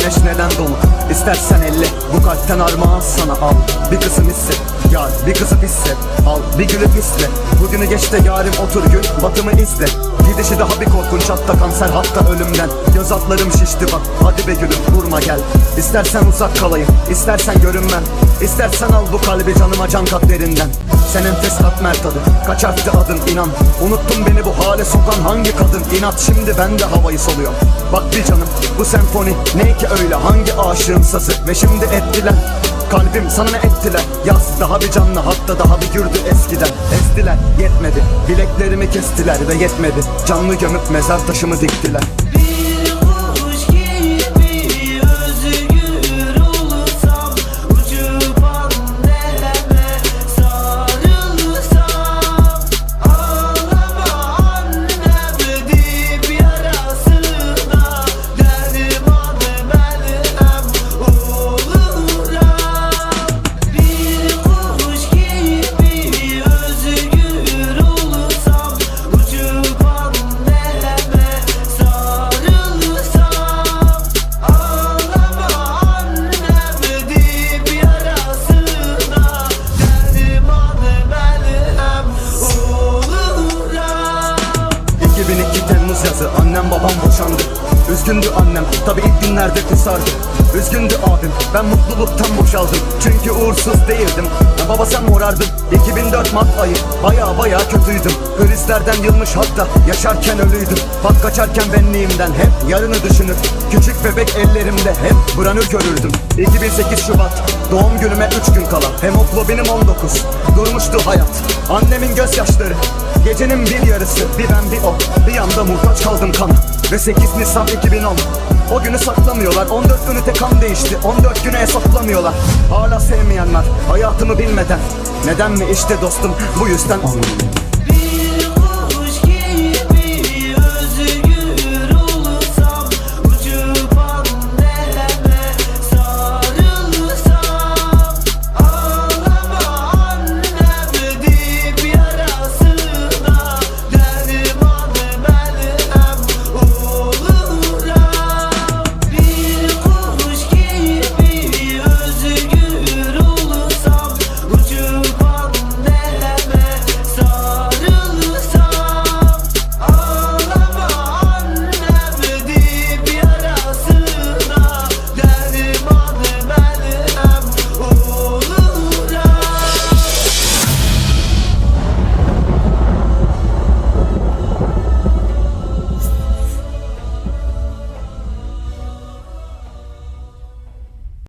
sevgiden dolu İstersen elle bu kalpten armağan sana al. Bir kısım hisset yar bir kısım hisset Al bir gülüp hisle. Bugünü geç de yarim otur gün batımı izle. Gidişi daha bir korkunç hatta kanser hatta ölümden. Göz altlarım şişti bak hadi be gülüm vurma gel. İstersen uzak kalayım istersen görünmem. İstersen al bu kalbi canıma can kat derinden. Sen enfes katmer tadı kaçarttı adın inan. Unuttun beni bu hale sokan hangi kadın? İnat Şimdi ben de havayı soluyorum. Bak bir canım bu senfoni ne ki öyle. Hangi aşığın sazı Ve şimdi ettiler. Kalbim sana ne ettiler? Yaz daha bir canlı hatta daha bir gürdü eskiden. Ezdiler yetmedi. Bileklerimi kestiler ve yetmedi. Canlı gömüp mezar taşımı diktiler Üzgündü annem. Tabi ilk günlerde kusardı Üzgündü abim. Ben mutluluktan boşaldım. Çünkü uğursuz değildim. Ben baba sen morardın 2004 Mart ayı. Baya baya kötüydüm. Krizlerden yılmış hatta yaşarken ölüydüm. Bak kaçarken benliğimden hep yarını düşünür. Küçük bebek ellerimde hep branür görürdüm. 2008 Şubat. Doğum günüme 3 gün kala. Hemoglobinim 19 durmuştu hayat. Annemin gözyaşları Gecenin bir yarısı bir ben bir o. Bir anda muhtaç kaldım kana Ve 8 Nisan 2010 O günü saklamıyorlar 14 ünite kan değişti. 14 güne hesaplamıyorlar. Hala sevmeyenler hayatımı bilmeden. Neden mi? İşte dostum bu yüzden